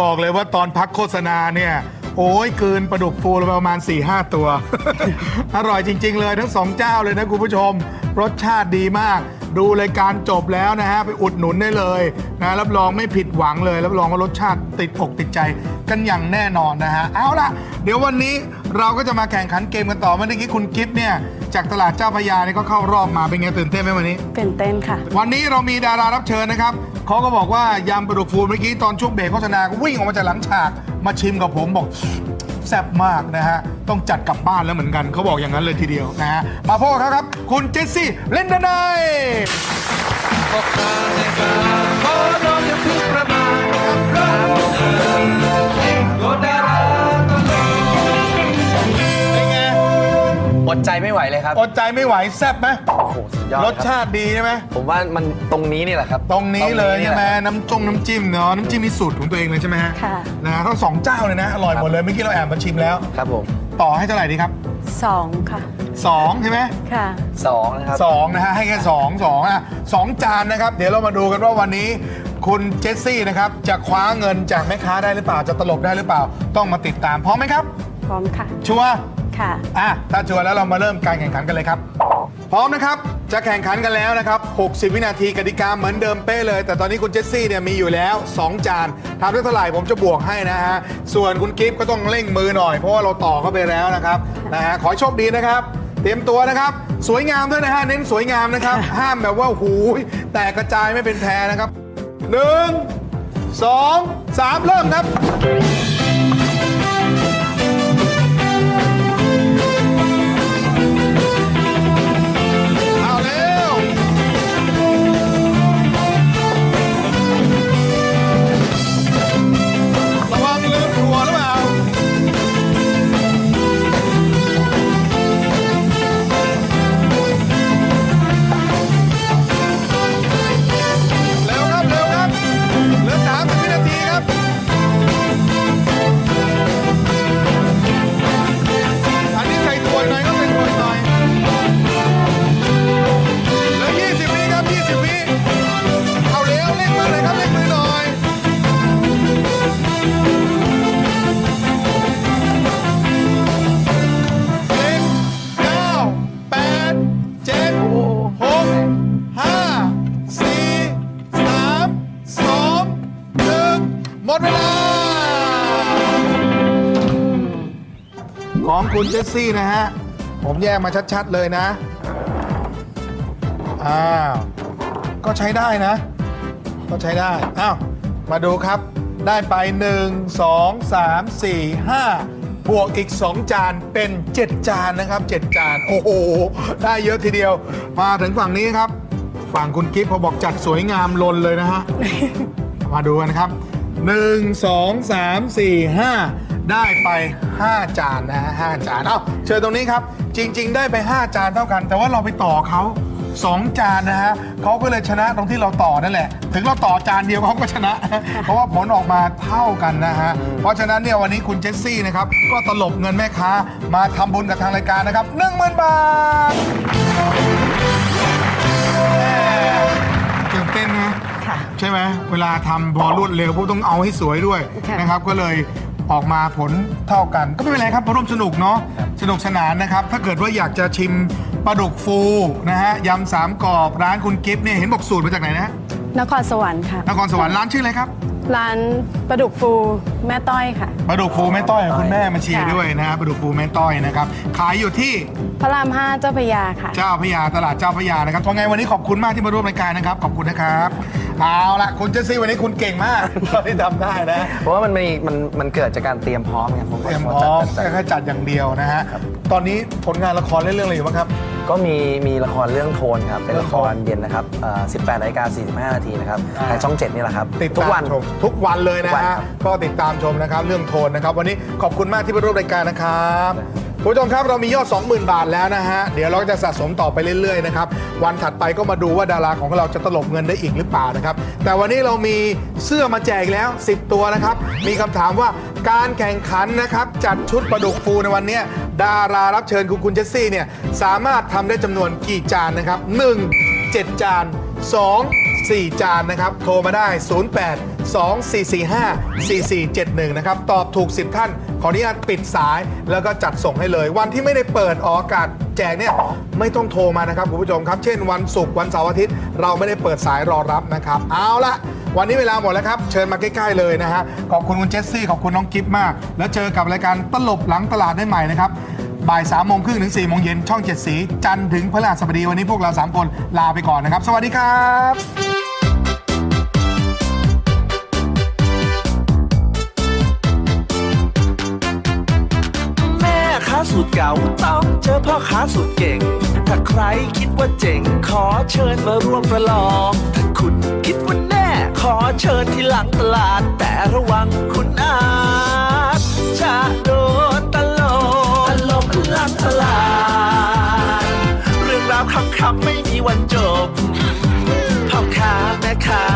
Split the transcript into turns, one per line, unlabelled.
บอกเลยว่าตอนพักโฆษณาเนี่ย โอ้ยเกินปลาดุกฟูปประมาณ 4-5หตัว อร่อยจริง ๆ เลยทั้งสองเจ้าเลยนะคุณผู้ชม รสชาติดีมาก ดูรายการจบแล้วนะฮะ ไปอุดหนุนได้เลยนะรับรองไม่ผิดหวังเลยรับรองว่ารสชาติติดอกติดใจกันอย่างแน่นอนนะฮะเอาล่ะ เดี๋ยววันนี้เราก็จะมาแข่งขันเกมกันต่อเมื่อกี้คุณกิฟต์เนี่ย จากตลาดเจ้าพระยาเนี่ยก็เข้ารอบมาเป็นไงตื่นเต้นไหมวันนี้
ตื่นเต้นค่ะ
วันนี้เรามีดารารับเชิญนะครับเขาก็บอกว่ายำปลาดุกฟูเมื่อกี้ตอนช่วงเบรกโฆษณาก็วิ่งออกมาจากหลังฉากมาชิมกับผมบอกแซ่บมากนะฮะ ต้องจัดกลับบ้านแล้วเหมือนกันเขาบอกอย่างนั้นเลยทีเดียวนะฮะมาพบกับเขาครับ คุณเจสซี่เลนดานาย
อด
ใจไม่ไหวเลยครับ
อดใจไม่ไหวแซ่บไหม
โอ้โหสุดยอด
รส
คบ
ชาติดีใช่ไหม
ผมว่ามันตรงนี้นี่แหละครับ
ตรงนี้เลยใช่ไหม
แะ
น้ำจงน้ำจิ้มเนาะน้ำจิ้มมีสูตรของตัวเองเลยใช่ไหมฮะ
ค่ะ
นะฮะทั้งสองเจ้าเลยนะอร่อยหมดเลยเมื่อกี้เราแอบมาชิมแล้ว
ครับผม
ต่อให้เท่าไหร่ดีครับ
สองค่ะ
สองใช่ไหม
ค่ะ
สองนะครับ
สองนะฮะให้แค่สองสองอะสองจานนะครับ เดี๋ยวเรามาดูกันว่าวันนี้ คุณเจสซี่นะครับจะคว้าเงินจากแม่ค้าได้หรือเปล่าจะตลบได้หรือเปล่า ต้องมาติดตามพร้อมไหมครับ
พร้อมค่ะ
ชัวร์
ค่ะ
อะถ้าชัวร์แล้วเรามาเริ่มการแข่งขันกันเลยครับ พร้อมนะครับ จะแข่งขันกันแล้วนะครับ 60 วินาทีกติกาเหมือนเดิมเป๊ะเลย แต่ตอนนี้คุณเจสซี่เนี่ยมีอยู่แล้ว 2 จานทำได้เท่าไหร่ผมจะบวกให้นะฮะ ส่วนคุณกิฟต์ก็ต้องเร่งมือหน่อย เพราะว่าเราต่อเข้าไปแล้วนะครับนะฮะขอให้โชคดีนะครับ เตรียมตัวนะครับ สวยงามด้วยนะฮะเน้นสวยงามนะครับ ห้ามแบบว่าหูยแตกกระจายไม่เป็นแพรนะครับหนึ่งสองสามเริ่มครับ ของคุณเจสซี่นะฮะ ผมแยกมาชัดๆเลยนะ อ้าว ก็ใช้ได้นะ ก็ใช้ได้ อ้าว มาดูครับ ได้ไป 1 2 3 4 5 บวกอีก 2 จานเป็น 7 จานนะครับ 7 จาน โอ้โห ได้เยอะทีเดียว มาถึงฝั่งนี้ครับ ฝั่งคุณกิฟต์พอบอกจัดสวยงามลนเลยนะฮะ มาดูกันนะครับ 1 2 3 4 5 ได้ไป 5 จานนะฮะ5จาน เอ้า เชิญตรงนี้ครับ จริง ๆ ได้ไป 5 จานเท่ากัน แต่ว่าเราไปต่อเขา2 จานนะฮะเขาก็เลยชนะตรงที่เราต่อนั่นแหละ ถึงเราต่อจานเดียวเขาก็ชนะ เพราะว่าผลออกมาเท่ากันนะฮะ เพราะฉะนั้นเนี่ยวันนี้คุณเจสซี่นะครับ ก็ตลบเงินแม่ค้า มาทำบุญกับทางรายการนะครับ10,000 บาทแม่ตื่นเต้นนะ
ค่ะ
ใช่ไหมเวลาทำพอรวดเร็วพวกต้องเอาให้สวยด้วย
ค่ะ
นะครับก็เลย ออกมาผลเท่ากัน ก็ไม่เป็นไรครับมาร่วมสนุกเนาะสนุกสนานนะครับ ถ้าเกิดว่าอยากจะชิมปลาดุกฟูนะฮะยำสามกรอบร้านคุณกิฟต์เนี่ยเห็นบอกสูตรมาจากไหนนะ
นครสวรรค์ค่ะ
นครสวรรค์ร้านชื่ออะไรครับ
ร้านปลาดุกฟูแม่ต้อยค่ะ
ปลาดุกฟูแม่ต้อยคุณแม่มาเชียร์
ค่ะ
ด้วยนะฮะปลาดุกฟูแม่ต้อยนะครับ ขายอยู่ที่
พระรามห้าเจ้าพระยาค่ะ
เจ้าพระยาตลาดเจ้าพระยานะครับว่าไงวันนี้ขอบคุณมากที่มาร่วมรายการนะครับ ขอบคุณนะครับ เอาละคุณเจสซี่วันนี้คุณเก่งมากที่ทำได้นะ
เพราะว่ามันมีมันมันเกิดจากการเตรียมพร้อมไงผม
เตรียมพร้อม
จัดจัด
แค่จัดอย่างเดียวนะฮะตอนนี้ผลงานละครเล่นเรื่องอะไรอยู่บ้างครับ
ก็มีมีละครเรื่องโทนครับ เป็น
เรื่อ
ละ
ง
ค
โทน
รเย็นนะครับเอ่อ18นาฬิกา45 นาทีนะครับ
อ่า
ทางช่อง 7 นี่แหละครับ
ติด
ทุก
ตาม
วัน
ชมทุกวันเลยนะ
ทุกวัน
ฮะ
ครับ
ก็ติดตามชมนะครับ เรื่องโทนนะครับ วันนี้ขอบคุณมากที่มาร่วมรายการนะครับคุณผู้ชมครับเรามียอด 20,000 บาทแล้วนะฮะ เดี๋ยวเราก็จะสะสมต่อไปเรื่อยๆนะครับ วันถัดไปก็มาดูว่าดาราของเราจะตลบเงินได้อีกหรือเปล่านะครับ แต่วันนี้เรามีเสื้อมาแจกแล้ว 10 ตัวนะครับ มีคำถามว่าการแข่งขันนะครับจัดชุดปลาดุกฟูในวันเนี้ย ดารารับเชิญคุณคุณเจสซี่เนี่ยสามารถทำได้จำนวนกี่จานนะครับ 1. 7 จาน 2. 4 จานนะครับ โทรมาได้ 08 2445 4471 นะครับ ตอบถูก 10 ท่าน ขออนุญาตปิดสายแล้วก็จัดส่งให้เลย วันที่ไม่ได้เปิดออกอากาศแจกเนี่ยไม่ต้องโทรมานะครับคุณผู้ชมครับ เช่นวันศุกร์วันเสาร์อาทิตย์ เราไม่ได้เปิดสายรอรับนะครับ เอาละ วันนี้เวลาหมดแล้วครับ เชิญมาใกล้ ๆ เลยนะฮะ ขอบคุณคุณเจสซี่ ขอบคุณน้องกิฟมาก แล้วเจอกับรายการตลบหลังตลาดได้ใหม่นะครับ บ่าย3ามโมงครึ่งถึง4ี่โมงเย็นช่อง 7 สี จันทร์ถึงพฤหัสบดี วันนี้พวกเรา 3 คนลาไปก่อนนะครับ สวัสดีครับ
สูตรเก่าต้องเจอพ่อค้าสูตรเก่ง ถ้าใครคิดว่าเจ๋ง ขอเชิญมาร่วมประลอง ถ้าคุณคิดว่าแน่ ขอเชิญที่หลังตลาด แต่ระวังคุณอาจจะโดนตลกตลกหลังตลาด เรื่องราวคำๆไม่มีวันจบพ่อค้าแม่ค้า